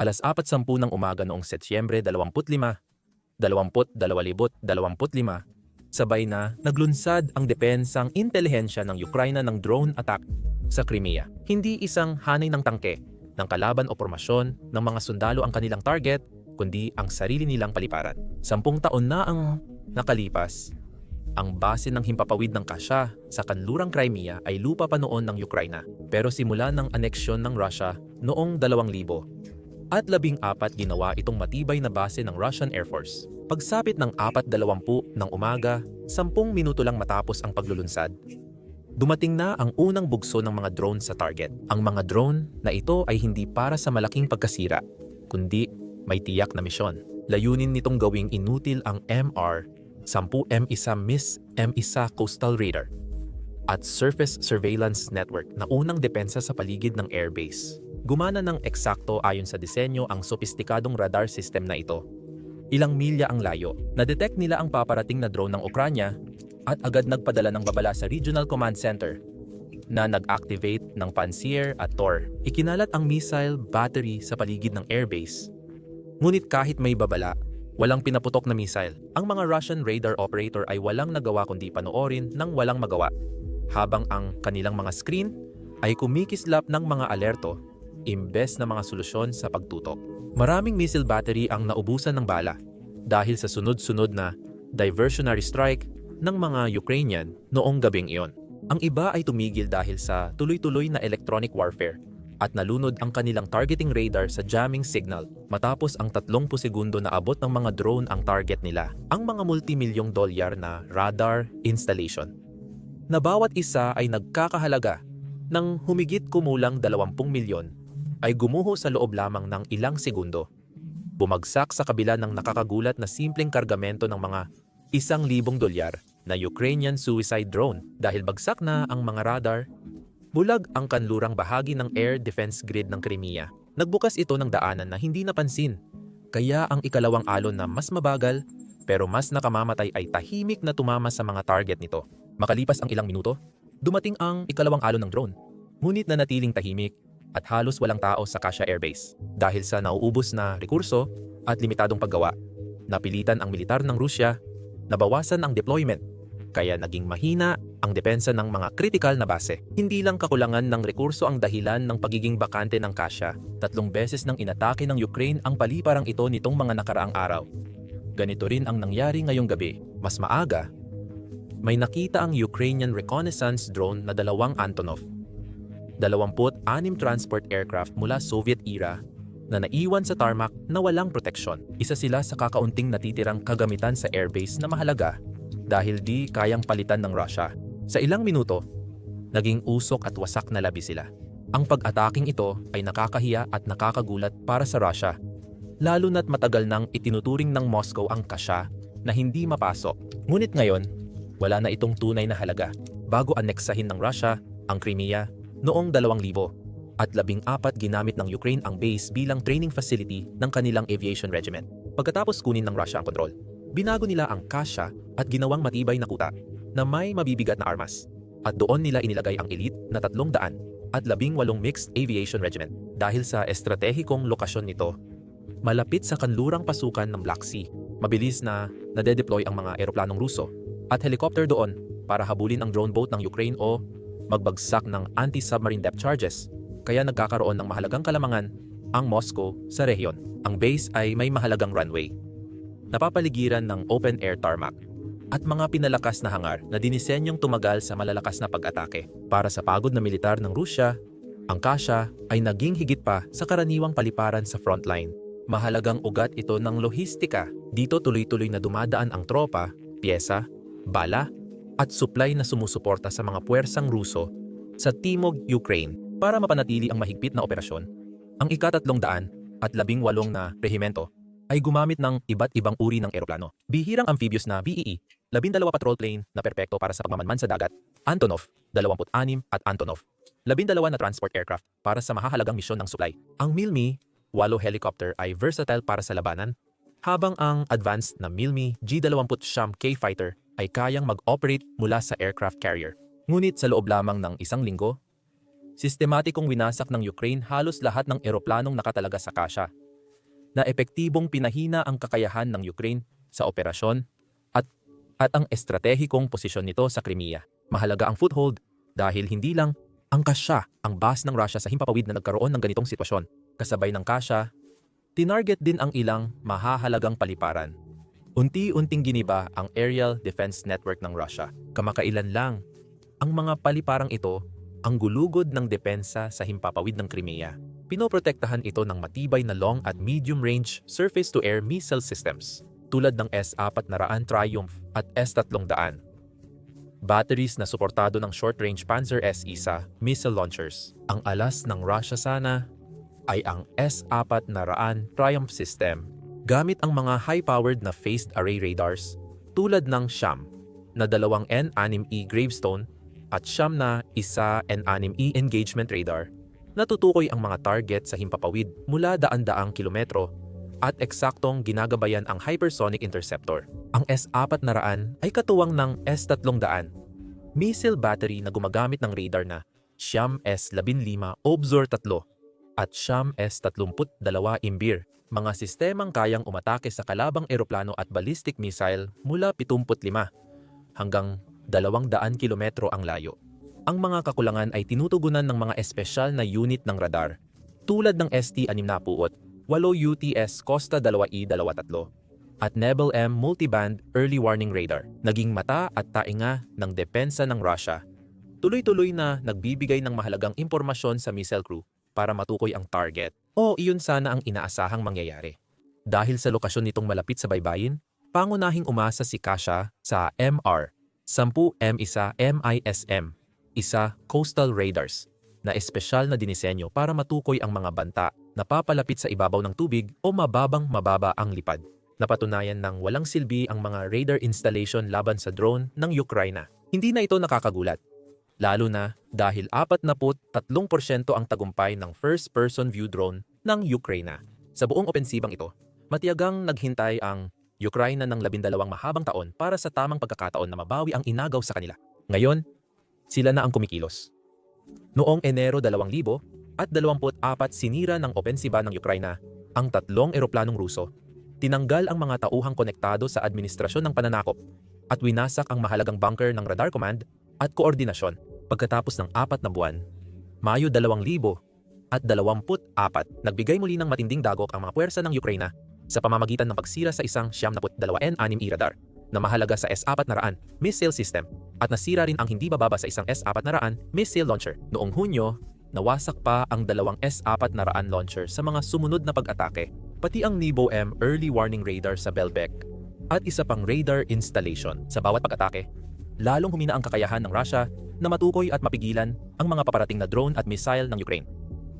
Alas 4.10 ng umaga noong Setyembre 25, 2025, sabay na naglunsad ang depensang intelihensya ng Ukraina ng drone attack sa Crimea. Hindi isang hanay ng tangke ng kalaban o formasyon ng mga sundalo ang kanilang target, kundi ang sarili nilang paliparan. Sampung taon na ang nakalipas, ang base ng himpapawid ng Kasha sa kanlurang Crimea ay lupa pa noon ng Ukraina. Pero simula ng aneksyon ng Russia noong 2000 at labing apat ginawa itong matibay na base ng Russian Air Force. Pagsapit ng 4.20 ng umaga, 10 minuto lang matapos ang paglulunsad, dumating na ang unang bugso ng mga drone sa target. Ang mga drone na ito ay hindi para sa malaking pagkasira, kundi may tiyak na misyon. Layunin nitong gawing inutil ang MR 10M1 Miss M1 Coastal Radar at Surface Surveillance Network na unang depensa sa paligid ng airbase. Gumana ng eksakto ayon sa disenyo ang sopistikadong radar system na ito. Ilang milya ang layo. Na-detect nila ang paparating na drone ng Ukranya at agad nagpadala ng babala sa Regional Command Center na nag-activate ng Pansier at Tor. Ikinalat ang missile battery sa paligid ng airbase. Ngunit kahit may babala, walang pinaputok na missile. Ang mga Russian radar operator ay walang nagawa kundi panoorin ng walang magawa. Habang ang kanilang mga screen ay kumikislap ng mga alerto imbes na mga solusyon sa pagtutok. Maraming missile battery ang naubusan ng bala dahil sa sunod-sunod na diversionary strike ng mga Ukrainian noong gabing iyon. Ang iba ay tumigil dahil sa tuloy-tuloy na electronic warfare at nalunod ang kanilang targeting radar sa jamming signal matapos ang 30 segundo na abot ng mga drone ang target nila, ang mga multimilyong dolyar na radar installation. Na bawat isa ay nagkakahalaga ng humigit kumulang 20 milyon ay gumuho sa loob lamang ng ilang segundo. Bumagsak sa kabila ng nakakagulat na simpleng kargamento ng mga isang libong dolyar na Ukrainian suicide drone dahil bagsak na ang mga radar, bulag ang kanlurang bahagi ng air defense grid ng Crimea. Nagbukas ito ng daanan na hindi napansin. Kaya ang ikalawang alon na mas mabagal pero mas nakamamatay ay tahimik na tumama sa mga target nito. Makalipas ang ilang minuto, dumating ang ikalawang alon ng drone. Ngunit nanatiling tahimik at halos walang tao sa Kasha Airbase dahil sa nauubos na rekurso at limitadong paggawa. Napilitan ang militar ng Rusya na bawasan ang deployment kaya naging mahina ang depensa ng mga critical na base. Hindi lang kakulangan ng rekurso ang dahilan ng pagiging bakante ng Kasha. Tatlong beses nang inatake ng Ukraine ang paliparang ito nitong mga nakaraang araw. Ganito rin ang nangyari ngayong gabi. Mas maaga, may nakita ang Ukrainian reconnaissance drone na dalawang Antonov 26 transport aircraft mula Soviet era na naiwan sa tarmac na walang proteksyon. Isa sila sa kakaunting natitirang kagamitan sa airbase na mahalaga dahil di kayang palitan ng Russia. Sa ilang minuto, naging usok at wasak na labi sila. Ang pag-ataking ito ay nakakahiya at nakakagulat para sa Russia, lalo na't matagal nang itinuturing ng Moscow ang kasya na hindi mapasok. Ngunit ngayon, wala na itong tunay na halaga bago aneksahin ng Russia ang Crimea Noong 2000 at labing apat ginamit ng Ukraine ang base bilang training facility ng kanilang aviation regiment. Pagkatapos kunin ng Russia ang kontrol, binago nila ang Kasha at ginawang matibay na kuta na may mabibigat na armas. At doon nila inilagay ang elite na tatlong daan at labing walong mixed aviation regiment. Dahil sa estratehikong lokasyon nito, malapit sa kanlurang pasukan ng Black Sea, mabilis na nade-deploy ang mga eroplanong Ruso at helicopter doon para habulin ang drone boat ng Ukraine o magbagsak ng anti-submarine depth charges, kaya nagkakaroon ng mahalagang kalamangan ang Moscow sa rehiyon. Ang base ay may mahalagang runway. Napapaligiran ng open-air tarmac at mga pinalakas na hangar na dinisenyong tumagal sa malalakas na pag-atake. Para sa pagod na militar ng Rusya, ang Kasha ay naging higit pa sa karaniwang paliparan sa frontline. Mahalagang ugat ito ng lohistika. Dito tuloy-tuloy na dumadaan ang tropa, pyesa, bala at supply na sumusuporta sa mga puwersang Ruso sa Timog, Ukraine para mapanatili ang mahigpit na operasyon. Ang ikatatlong daan at labing walong na rehimento ay gumamit ng iba't ibang uri ng eroplano. Bihirang amphibious na BEE, labindalawa patrol plane na perpekto para sa pagmamanman sa dagat, Antonov, 26 at Antonov, labindalawa na transport aircraft para sa mahahalagang misyon ng supply. Ang Milmi, walo helicopter ay versatile para sa labanan, habang ang advanced na Milmi G-20 Sham K fighter ay kayang mag-operate mula sa aircraft carrier. Ngunit sa loob lamang ng isang linggo, sistematikong winasak ng Ukraine halos lahat ng eroplanong nakatalaga sa Kasha na epektibong pinahina ang kakayahan ng Ukraine sa operasyon at, at ang estratehikong posisyon nito sa Crimea. Mahalaga ang foothold dahil hindi lang angkas siya ang base ng Russia sa himpapawid na nagkaroon ng ganitong sitwasyon. Kasabay ng kasya, tinarget din ang ilang mahahalagang paliparan. Unti-unting giniba ang aerial defense network ng Russia. Kamakailan lang, ang mga paliparang ito ang gulugod ng depensa sa himpapawid ng Crimea. Pinoprotektahan ito ng matibay na long at medium-range surface-to-air missile systems tulad ng S-400 Triumph at S-300. Batteries na suportado ng short-range Panzer S-1 missile launchers. Ang alas ng Russia sana ay ang S-400 Triumph system gamit ang mga high-powered na phased array radars tulad ng Sham na dalawang N-6E Gravestone at Sham na isa N-6E engagement radar. Natutukoy ang mga target sa himpapawid mula daan-daang kilometro at eksaktong ginagabayan ang hypersonic interceptor. Ang S-400 ay katuwang ng S-300, missile battery na gumagamit ng radar na Siyam S-15 Obzor 3 at Siyam S-32 Imbir, mga sistemang kayang umatake sa kalabang eroplano at ballistic missile mula 75 hanggang 200 kilometro ang layo. Ang mga kakulangan ay tinutugunan ng mga espesyal na unit ng radar tulad ng ST-60, 8 UTS Costa 2I-23 at Nebel M Multiband Early Warning Radar, naging mata at tainga ng depensa ng Russia. Tuloy-tuloy na nagbibigay ng mahalagang impormasyon sa missile crew para matukoy ang target. O iyon sana ang inaasahang mangyayari. Dahil sa lokasyon nitong malapit sa baybayin, pangunahing umasa si Kasha sa MR, 10M1 MISM, isa coastal radars na espesyal na dinisenyo para matukoy ang mga banta na papalapit sa ibabaw ng tubig o mababang mababa ang lipad. Napatunayan ng walang silbi ang mga radar installation laban sa drone ng Ukraina. Hindi na ito nakakagulat. Lalo na dahil 43% ang tagumpay ng first-person view drone ng Ukraina. Sa buong opensibang ito, matiyagang naghintay ang Ukraina ng labindalawang mahabang taon para sa tamang pagkakataon na mabawi ang inagaw sa kanila. Ngayon, sila na ang kumikilos. Noong Enero 2000 at 24 sinira ng opensiba ng Ukraina ang tatlong eroplanong Ruso. Tinanggal ang mga tauhang konektado sa administrasyon ng pananakop at winasak ang mahalagang bunker ng radar command at koordinasyon. Pagkatapos ng apat na buwan, Mayo 2000 at 24, nagbigay muli ng matinding dagok ang mga puwersa ng Ukraina sa pamamagitan ng pagsira sa isang 72 N6E radar na mahalaga sa S-400 missile system at nasira rin ang hindi bababa sa isang S-400 missile launcher. Noong Hunyo, nawasak pa ang dalawang S-400 launcher sa mga sumunod na pag-atake, pati ang Nibo M early warning radar sa Belbek at isa pang radar installation sa bawat pag-atake. Lalong humina ang kakayahan ng Russia na matukoy at mapigilan ang mga paparating na drone at missile ng Ukraine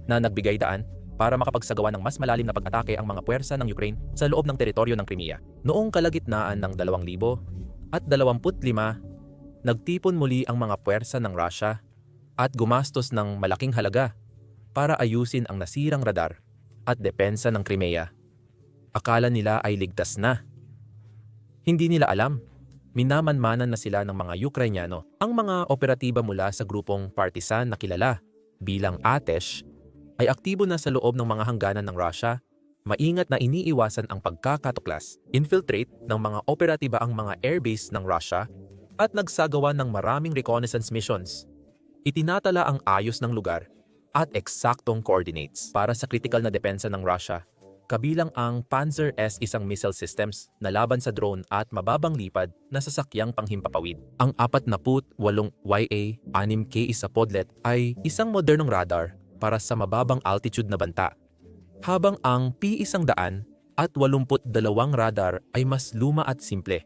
na nagbigay daan para makapagsagawa ng mas malalim na pag-atake ang mga puwersa ng Ukraine sa loob ng teritoryo ng Crimea. Noong kalagitnaan ng 2000 at 25, nagtipon muli ang mga puwersa ng Russia at gumastos ng malaking halaga para ayusin ang nasirang radar at depensa ng Crimea. Akala nila ay ligtas na. Hindi nila alam, minamanmanan na sila ng mga Ukrainyano. Ang mga operatiba mula sa grupong partisan na kilala bilang Atesh ay aktibo na sa loob ng mga hangganan ng Russia, maingat na iniiwasan ang pagkakatuklas, infiltrate ng mga operatiba ang mga airbase ng Russia, at nagsagawa ng maraming reconnaissance missions. Itinatala ang ayos ng lugar at eksaktong coordinates para sa critical na depensa ng Russia, kabilang ang Panzer S isang missile systems na laban sa drone at mababang lipad na sasakyang panghimpapawid. Ang 48 YA-6K isa podlet ay isang modernong radar para sa mababang altitude na banta, habang ang P-100 at 82 radar ay mas luma at simple,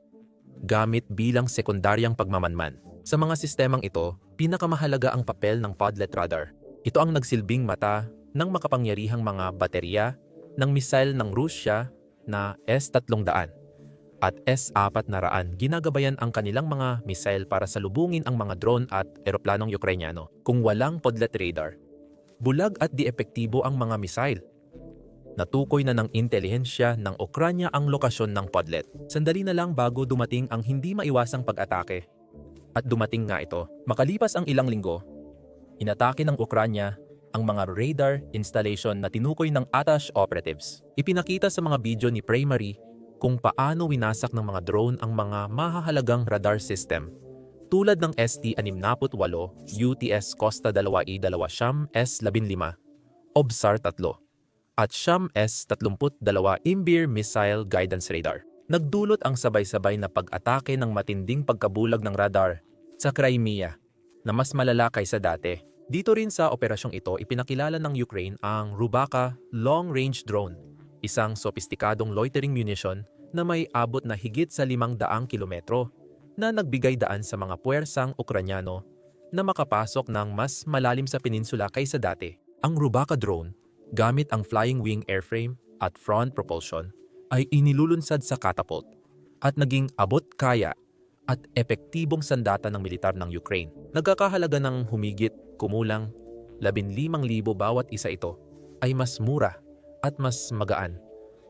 gamit bilang sekundaryang pagmamanman. Sa mga sistemang ito, pinakamahalaga ang papel ng podlet radar. Ito ang nagsilbing mata ng makapangyarihang mga baterya ng missile ng Rusya na S-300 at S-400 ginagabayan ang kanilang mga missile para salubungin ang mga drone at eroplanong Ukrainyano. Kung walang podlet radar, bulag at di epektibo ang mga misail. Natukoy na ng intelihensya ng Ukranya ang lokasyon ng podlet. Sandali na lang bago dumating ang hindi maiwasang pag-atake. At dumating nga ito. Makalipas ang ilang linggo, inatake ng Ukranya ang mga radar installation na tinukoy ng Atash operatives. Ipinakita sa mga video ni Primary kung paano winasak ng mga drone ang mga mahahalagang radar system tulad ng ST-68 UTS Costa 2E2 Siyam S-15 OBSAR 3 at Siyam S-32 Imbir Missile Guidance Radar. Nagdulot ang sabay-sabay na pag-atake ng matinding pagkabulag ng radar sa Crimea na mas malala kaysa dati. Dito rin sa operasyong ito ipinakilala ng Ukraine ang Rubaka Long Range Drone, isang sopistikadong loitering munition na may abot na higit sa 500 kilometro na nagbigay daan sa mga puwersang Ukranyano na makapasok ng mas malalim sa peninsula kaysa dati. Ang Rubaka drone, gamit ang flying wing airframe at front propulsion, ay inilulunsad sa catapult at naging abot kaya at epektibong sandata ng militar ng Ukraine. Nagkakahalaga ng humigit kumulang 15,000 bawat isa ito ay mas mura at mas magaan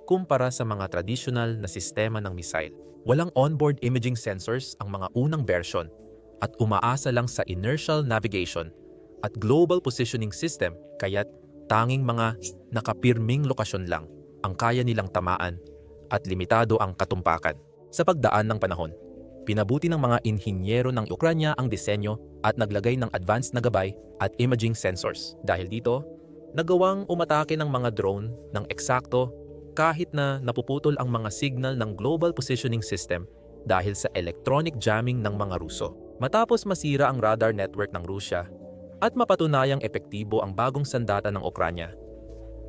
kumpara sa mga tradisyonal na sistema ng missile. Walang onboard imaging sensors ang mga unang version at umaasa lang sa inertial navigation at global positioning system kaya't tanging mga nakapirming lokasyon lang ang kaya nilang tamaan at limitado ang katumpakan. Sa pagdaan ng panahon, pinabuti ng mga inhinyero ng Ukranya ang disenyo at naglagay ng advanced na gabay at imaging sensors. Dahil dito, nagawang umatake ng mga drone ng eksakto kahit na napuputol ang mga signal ng global positioning system dahil sa electronic jamming ng mga Ruso. Matapos masira ang radar network ng Rusya at mapatunayang epektibo ang bagong sandata ng Ukranya,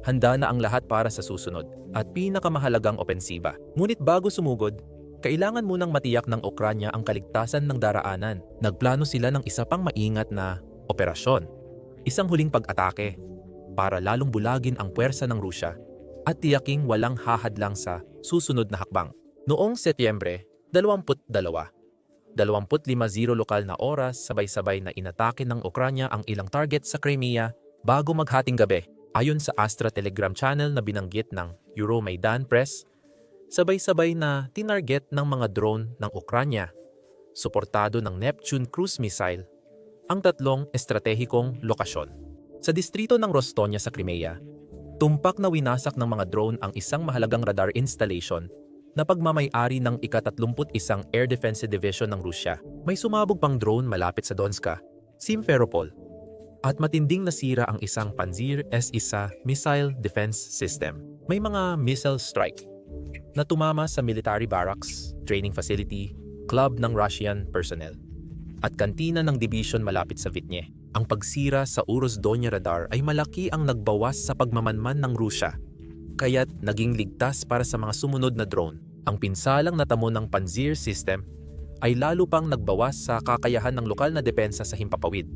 handa na ang lahat para sa susunod at pinakamahalagang opensiba. Ngunit bago sumugod, kailangan munang matiyak ng Ukranya ang kaligtasan ng daraanan. Nagplano sila ng isa pang maingat na operasyon. Isang huling pag-atake para lalong bulagin ang puwersa ng Rusya at tiyaking walang hahadlang sa susunod na hakbang. Noong Setyembre 22, 25.00 lokal na oras sabay-sabay na inatake ng Ukranya ang ilang target sa Crimea bago maghating gabi. Ayon sa Astra Telegram channel na binanggit ng Euromaidan Press, sabay-sabay na tinarget ng mga drone ng Ukranya, suportado ng Neptune cruise missile, ang tatlong estratehikong lokasyon. Sa distrito ng Rostonia sa Crimea, tumpak na winasak ng mga drone ang isang mahalagang radar installation na pagmamayari ng ika-31 Air Defense Division ng Rusya. May sumabog pang drone malapit sa Donska, Simferopol, at matinding nasira ang isang Panzir S-1 missile defense system. May mga missile strike na tumama sa military barracks, training facility, club ng Russian personnel, at kantina ng division malapit sa Vitne. Ang pagsira sa Uros Donya radar ay malaki ang nagbawas sa pagmamanman ng Rusya kaya't naging ligtas para sa mga sumunod na drone. Ang pinsalang natamo ng Panzir system ay lalo pang nagbawas sa kakayahan ng lokal na depensa sa himpapawid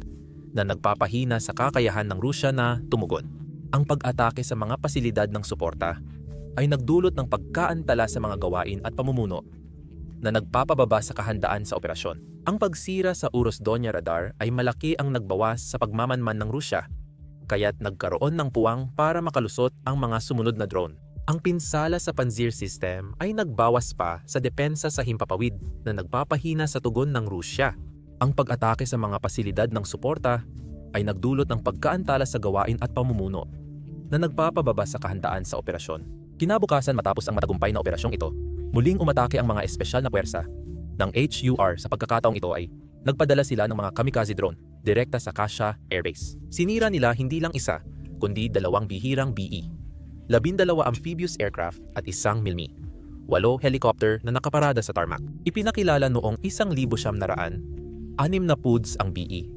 na nagpapahina sa kakayahan ng Rusya na tumugon. Ang pag-atake sa mga pasilidad ng suporta ay nagdulot ng pagkaantala sa mga gawain at pamumuno na nagpapababa sa kahandaan sa operasyon. Ang pagsira sa Uros Donya radar ay malaki ang nagbawas sa pagmamanman ng Rusya kaya't nagkaroon ng puwang para makalusot ang mga sumunod na drone. Ang pinsala sa Panzir system ay nagbawas pa sa depensa sa himpapawid na nagpapahina sa tugon ng Rusya. Ang pag-atake sa mga pasilidad ng suporta ay nagdulot ng pagkaantala sa gawain at pamumuno na nagpapababa sa kahandaan sa operasyon. Kinabukasan matapos ang matagumpay na operasyong ito, muling umatake ang mga espesyal na puwersa ng HUR sa pagkakataong ito ay nagpadala sila ng mga kamikaze drone direkta sa Kasha Airbase. Sinira nila hindi lang isa, kundi dalawang bihirang BE, labindalawa amphibious aircraft at isang milmi, walo helicopter na nakaparada sa tarmac. Ipinakilala noong isang libo siyam naraan, anim na PUDs ang BE.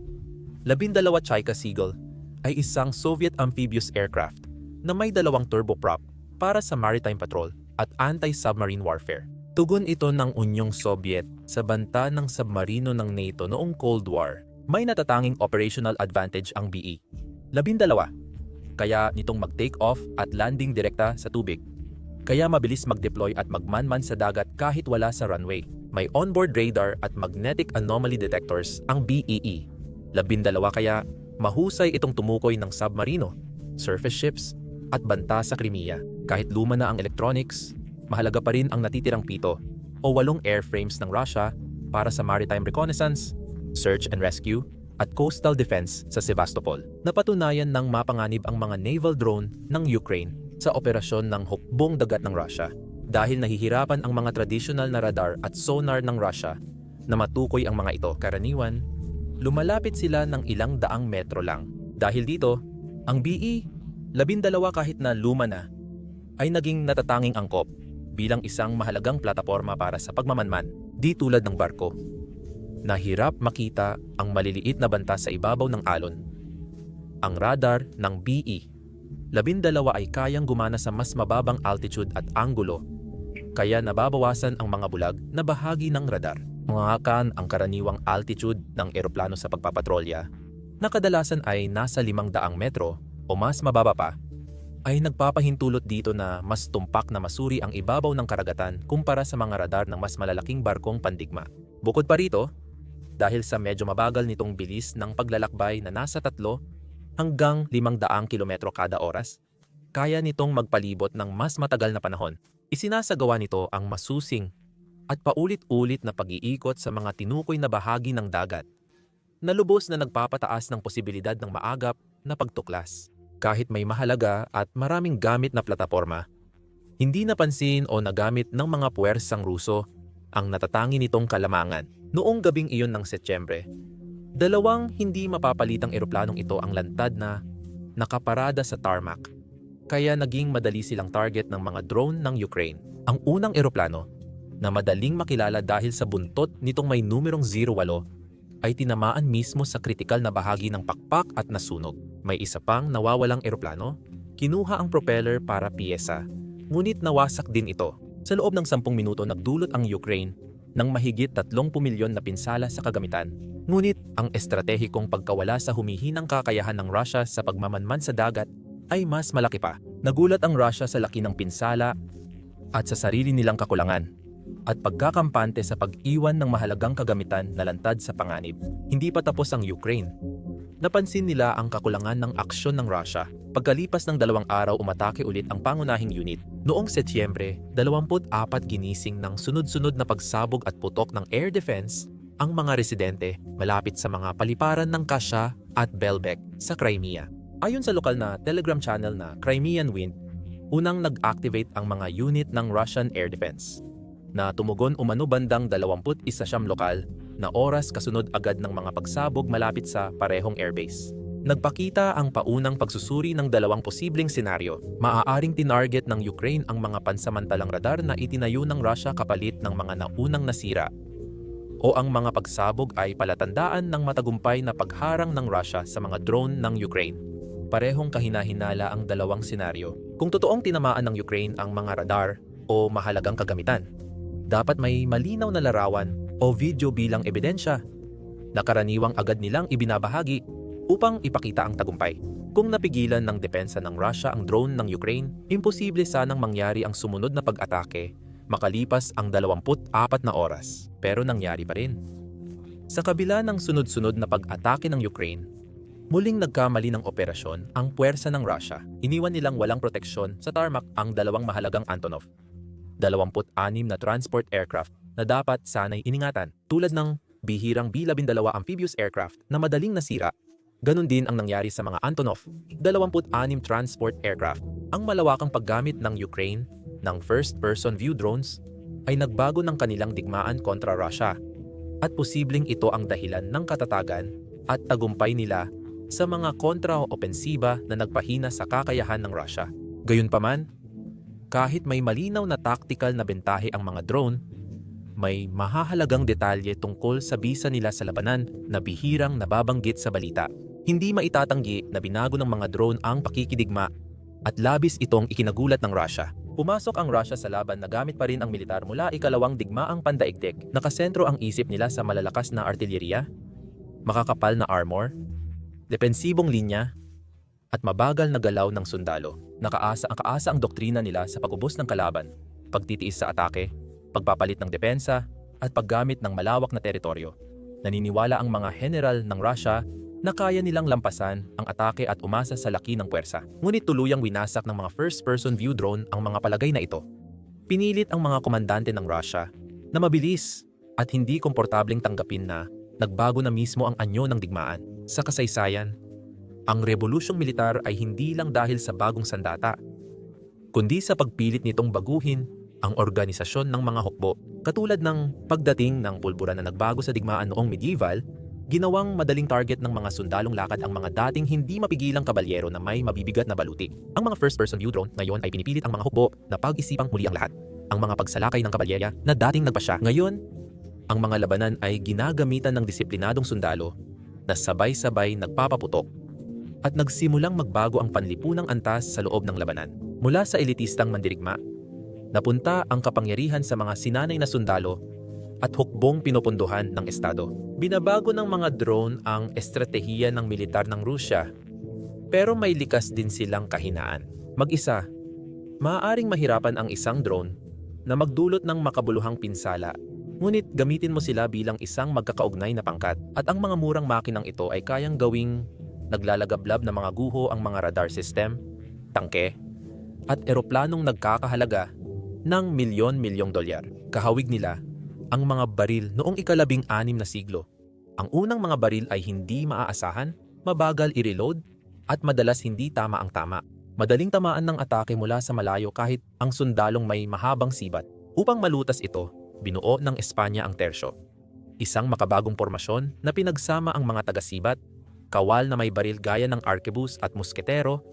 Labindalawa Chaika Seagull ay isang Soviet amphibious aircraft na may dalawang turboprop para sa maritime patrol at anti-submarine warfare. Tugon ito ng Unyong Soviet sa banta ng submarino ng NATO noong Cold War may natatanging operational advantage ang BE. Labindalawa. Kaya nitong mag-take off at landing direkta sa tubig. Kaya mabilis mag-deploy at magmanman sa dagat kahit wala sa runway. May onboard radar at magnetic anomaly detectors ang BEE. Labindalawa kaya mahusay itong tumukoy ng submarino, surface ships, at banta sa Crimea. Kahit luma na ang electronics, mahalaga pa rin ang natitirang pito o walong airframes ng Russia para sa maritime reconnaissance search and rescue, at Coastal Defense sa Sevastopol. Napatunayan ng mapanganib ang mga naval drone ng Ukraine sa operasyon ng hukbong dagat ng Russia dahil nahihirapan ang mga traditional na radar at sonar ng Russia na matukoy ang mga ito. Karaniwan, lumalapit sila ng ilang daang metro lang. Dahil dito, ang BE, labindalawa kahit na luma na, ay naging natatanging angkop bilang isang mahalagang plataforma para sa pagmamanman, di tulad ng barko. Nahirap makita ang maliliit na banta sa ibabaw ng alon. Ang radar ng BE, labindalawa ay kayang gumana sa mas mababang altitude at anggulo, kaya nababawasan ang mga bulag na bahagi ng radar. Mangakan ang karaniwang altitude ng eroplano sa pagpapatrolya, na kadalasan ay nasa 500 metro o mas mababa pa ay nagpapahintulot dito na mas tumpak na masuri ang ibabaw ng karagatan kumpara sa mga radar ng mas malalaking barkong pandigma. Bukod pa rito, dahil sa medyo mabagal nitong bilis ng paglalakbay na nasa 3 hanggang 500 kilometro kada oras, kaya nitong magpalibot ng mas matagal na panahon. Isinasagawa nito ang masusing at paulit-ulit na pag-iikot sa mga tinukoy na bahagi ng dagat na lubos na nagpapataas ng posibilidad ng maagap na pagtuklas kahit may mahalaga at maraming gamit na plataforma. Hindi napansin o nagamit ng mga puwersang Ruso ang natatangi nitong kalamangan. Noong gabing iyon ng Setyembre, dalawang hindi mapapalitang eroplanong ito ang lantad na nakaparada sa tarmac. Kaya naging madali silang target ng mga drone ng Ukraine. Ang unang eroplano na madaling makilala dahil sa buntot nitong may numerong 08 ay tinamaan mismo sa kritikal na bahagi ng pakpak at nasunog. May isa pang nawawalang eroplano, kinuha ang propeller para piyesa, ngunit nawasak din ito. Sa loob ng 10 minuto nagdulot ang Ukraine ng mahigit 30 milyon na pinsala sa kagamitan. Ngunit ang estratehikong pagkawala sa humihinang kakayahan ng Russia sa pagmamanman sa dagat ay mas malaki pa. Nagulat ang Russia sa laki ng pinsala at sa sarili nilang kakulangan at pagkakampante sa pag-iwan ng mahalagang kagamitan na lantad sa panganib. Hindi pa tapos ang Ukraine. Napansin nila ang kakulangan ng aksyon ng Russia. Pagkalipas ng dalawang araw umatake ulit ang pangunahing unit. Noong Setyembre, 24 ginising ng sunod-sunod na pagsabog at putok ng air defense ang mga residente malapit sa mga paliparan ng Kasha at Belbek sa Crimea. Ayon sa lokal na Telegram channel na Crimean Wind, unang nag-activate ang mga unit ng Russian Air Defense na tumugon umano bandang 21 siyam lokal na oras kasunod agad ng mga pagsabog malapit sa parehong airbase. Nagpakita ang paunang pagsusuri ng dalawang posibleng senaryo. Maaaring tinarget ng Ukraine ang mga pansamantalang radar na itinayo ng Russia kapalit ng mga naunang nasira. O ang mga pagsabog ay palatandaan ng matagumpay na pagharang ng Russia sa mga drone ng Ukraine. Parehong kahinahinala ang dalawang senaryo. Kung totoong tinamaan ng Ukraine ang mga radar o mahalagang kagamitan, dapat may malinaw na larawan o video bilang ebidensya na karaniwang agad nilang ibinabahagi upang ipakita ang tagumpay. Kung napigilan ng depensa ng Russia ang drone ng Ukraine, imposible sanang mangyari ang sumunod na pag-atake makalipas ang 24 na oras. Pero nangyari pa rin. Sa kabila ng sunod-sunod na pag-atake ng Ukraine, muling nagkamali ng operasyon ang puwersa ng Russia. Iniwan nilang walang proteksyon sa tarmac ang dalawang mahalagang Antonov 26 na transport aircraft na dapat sanay iningatan tulad ng bihirang B-12 amphibious aircraft na madaling nasira. Ganon din ang nangyari sa mga Antonov, 26 transport aircraft. Ang malawakang paggamit ng Ukraine ng first-person view drones ay nagbago ng kanilang digmaan kontra Russia at posibleng ito ang dahilan ng katatagan at tagumpay nila sa mga kontra-opensiba na nagpahina sa kakayahan ng Russia. Gayunpaman, kahit may malinaw na tactical na bentahe ang mga drone, may mahahalagang detalye tungkol sa bisa nila sa labanan na bihirang nababanggit sa balita. Hindi maitatanggi na binago ng mga drone ang pakikidigma at labis itong ikinagulat ng Russia. Pumasok ang Russia sa laban na gamit pa rin ang militar mula ikalawang digmaang pandaigdig. Nakasentro ang isip nila sa malalakas na artilleriya, makakapal na armor, depensibong linya, at mabagal na galaw ng sundalo. Nakaasa ang kaasa ang doktrina nila sa pagubos ng kalaban, pagtitiis sa atake, pagpapalit ng depensa, at paggamit ng malawak na teritoryo. Naniniwala ang mga general ng Russia na kaya nilang lampasan ang atake at umasa sa laki ng puwersa. Ngunit tuluyang winasak ng mga first-person view drone ang mga palagay na ito. Pinilit ang mga komandante ng Russia na mabilis at hindi komportableng tanggapin na nagbago na mismo ang anyo ng digmaan. Sa kasaysayan, ang revolusyong militar ay hindi lang dahil sa bagong sandata, kundi sa pagpilit nitong baguhin ang organisasyon ng mga hukbo. Katulad ng pagdating ng pulbura na nagbago sa digmaan noong medieval, ginawang madaling target ng mga sundalong lakad ang mga dating hindi mapigilang kabalyero na may mabibigat na baluti. Ang mga first-person view drone ngayon ay pinipilit ang mga hukbo na pag-isipang muli ang lahat. Ang mga pagsalakay ng kabalyerya na dating nagpasya. Ngayon, ang mga labanan ay ginagamitan ng disiplinadong sundalo na sabay-sabay nagpapaputok at nagsimulang magbago ang panlipunang antas sa loob ng labanan. Mula sa elitistang mandirigma, napunta ang kapangyarihan sa mga sinanay na sundalo at hukbong pinupunduhan ng Estado. Binabago ng mga drone ang estratehiya ng militar ng Rusya, pero may likas din silang kahinaan. Mag-isa, maaaring mahirapan ang isang drone na magdulot ng makabuluhang pinsala Ngunit gamitin mo sila bilang isang magkakaugnay na pangkat at ang mga murang makinang ito ay kayang gawing naglalagablab ng mga guho ang mga radar system, tangke, at eroplanong nagkakahalaga ng milyon-milyong dolyar. Kahawig nila ang mga baril noong ikalabing anim na siglo. Ang unang mga baril ay hindi maaasahan, mabagal i-reload, at madalas hindi tama ang tama. Madaling tamaan ng atake mula sa malayo kahit ang sundalong may mahabang sibat. Upang malutas ito, binuo ng Espanya ang tersyo. Isang makabagong formasyon na pinagsama ang mga taga-sibat, kawal na may baril gaya ng arkebus at musketero,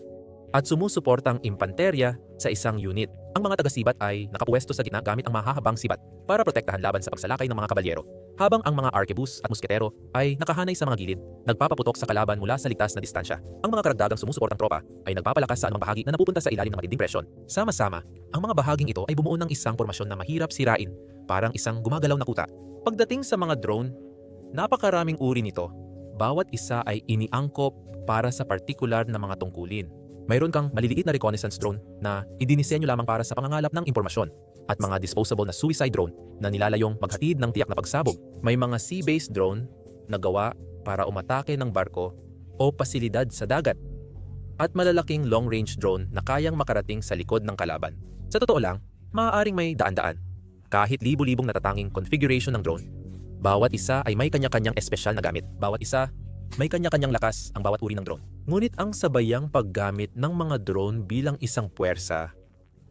at sumusuportang impanterya sa isang unit. Ang mga taga-sibat ay nakapuwesto sa gitna gamit ang mahahabang sibat para protektahan laban sa pagsalakay ng mga kabalyero. Habang ang mga arkebus at musketero ay nakahanay sa mga gilid, nagpapaputok sa kalaban mula sa ligtas na distansya. Ang mga karagdagang sumusuportang tropa ay nagpapalakas sa anumang bahagi na napupunta sa ilalim ng matinding presyon. Sama-sama, ang mga bahaging ito ay bumuo ng isang formasyon na mahirap sirain, parang isang gumagalaw na kuta. Pagdating sa mga drone, napakaraming uri nito. Bawat isa ay iniangkop para sa partikular na mga tungkulin. Mayroon kang maliliit na reconnaissance drone na idinisenyo lamang para sa pangangalap ng impormasyon at mga disposable na suicide drone na nilalayong maghatid ng tiyak na pagsabog. May mga sea-based drone na gawa para umatake ng barko o pasilidad sa dagat at malalaking long-range drone na kayang makarating sa likod ng kalaban. Sa totoo lang, maaaring may daan-daan. Kahit libu-libong natatanging configuration ng drone, bawat isa ay may kanya-kanyang espesyal na gamit. Bawat isa may kanya-kanyang lakas ang bawat uri ng drone. Ngunit ang sabayang paggamit ng mga drone bilang isang puwersa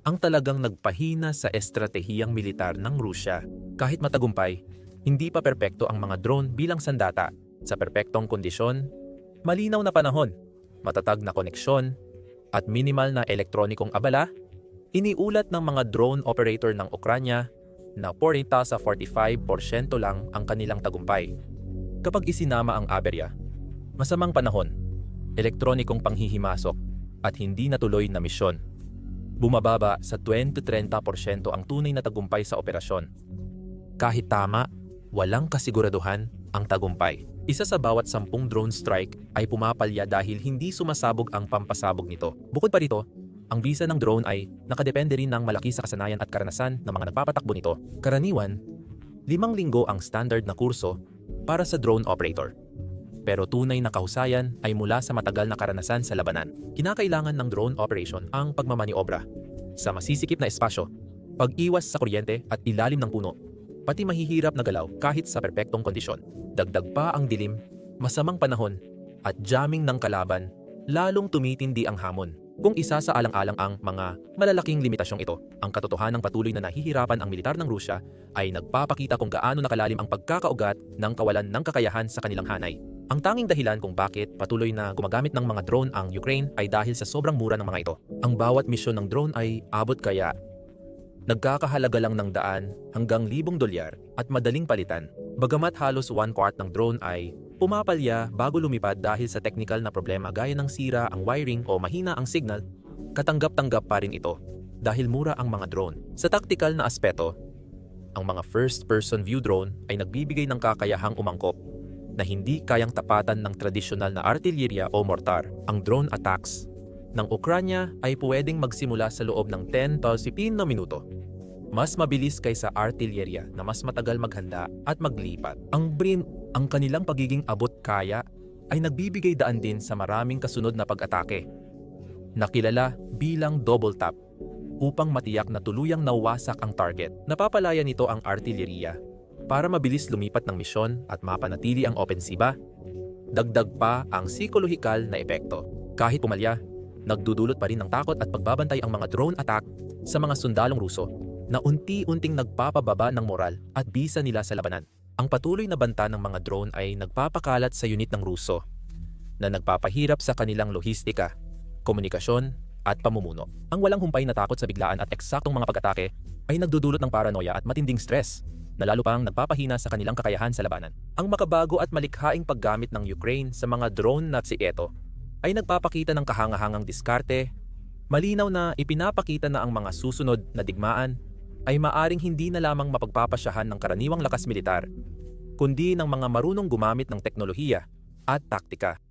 ang talagang nagpahina sa estratehiyang militar ng Rusya. Kahit matagumpay, hindi pa perpekto ang mga drone bilang sandata. Sa perpektong kondisyon, malinaw na panahon, matatag na koneksyon, at minimal na elektronikong abala, iniulat ng mga drone operator ng Ukranya na 40 sa 45% lang ang kanilang tagumpay. Kapag isinama ang aberya, masamang panahon, elektronikong panghihimasok at hindi natuloy na misyon. Bumababa sa 20-30% ang tunay na tagumpay sa operasyon. Kahit tama, walang kasiguraduhan ang tagumpay. Isa sa bawat sampung drone strike ay pumapalya dahil hindi sumasabog ang pampasabog nito. Bukod pa rito, ang bisa ng drone ay nakadepende rin ng malaki sa kasanayan at karanasan ng mga nagpapatakbo nito. Karaniwan, limang linggo ang standard na kurso para sa drone operator. Pero tunay na kahusayan ay mula sa matagal na karanasan sa labanan. Kinakailangan ng drone operation ang pagmamaniobra sa masisikip na espasyo, pag-iwas sa kuryente at ilalim ng puno, pati mahihirap na galaw kahit sa perpektong kondisyon. Dagdag pa ang dilim, masamang panahon, at jamming ng kalaban, lalong tumitindi ang hamon. Kung isa sa alang-alang ang mga malalaking limitasyong ito, ang katotohanang patuloy na nahihirapan ang militar ng Rusya ay nagpapakita kung gaano nakalalim ang pagkakaugat ng kawalan ng kakayahan sa kanilang hanay. Ang tanging dahilan kung bakit patuloy na gumagamit ng mga drone ang Ukraine ay dahil sa sobrang mura ng mga ito. Ang bawat misyon ng drone ay abot kaya nagkakahalaga lang ng daan hanggang libong dolyar at madaling palitan. Bagamat halos one-quart ng drone ay pumapalya bago lumipad dahil sa technical na problema gaya ng sira ang wiring o mahina ang signal, katanggap-tanggap pa rin ito dahil mura ang mga drone. Sa tactical na aspeto, ang mga first-person view drone ay nagbibigay ng kakayahang umangkop na hindi kayang tapatan ng tradisyonal na artillerya o mortar. Ang drone attacks ng Ukranya ay pwedeng magsimula sa loob ng 10 to 15 na minuto. Mas mabilis kaysa artillerya na mas matagal maghanda at maglipat. Ang brin, ang kanilang pagiging abot kaya ay nagbibigay daan din sa maraming kasunod na pag-atake. Nakilala bilang double tap upang matiyak na tuluyang nawasak ang target. Napapalaya nito ang artillerya para mabilis lumipat ng misyon at mapanatili ang opensiba. Dagdag pa ang psikolohikal na epekto. Kahit pumalya, nagdudulot pa rin ng takot at pagbabantay ang mga drone attack sa mga sundalong Ruso na unti-unting nagpapababa ng moral at bisa nila sa labanan. Ang patuloy na banta ng mga drone ay nagpapakalat sa unit ng Ruso na nagpapahirap sa kanilang lohistika, komunikasyon at pamumuno. Ang walang humpay na takot sa biglaan at eksaktong mga pag-atake ay nagdudulot ng paranoia at matinding stress na lalo pang nagpapahina sa kanilang kakayahan sa labanan. Ang makabago at malikhaing paggamit ng Ukraine sa mga drone na si Eto ay nagpapakita ng kahangahangang diskarte, malinaw na ipinapakita na ang mga susunod na digmaan ay maaring hindi na lamang mapagpapasyahan ng karaniwang lakas militar, kundi ng mga marunong gumamit ng teknolohiya at taktika.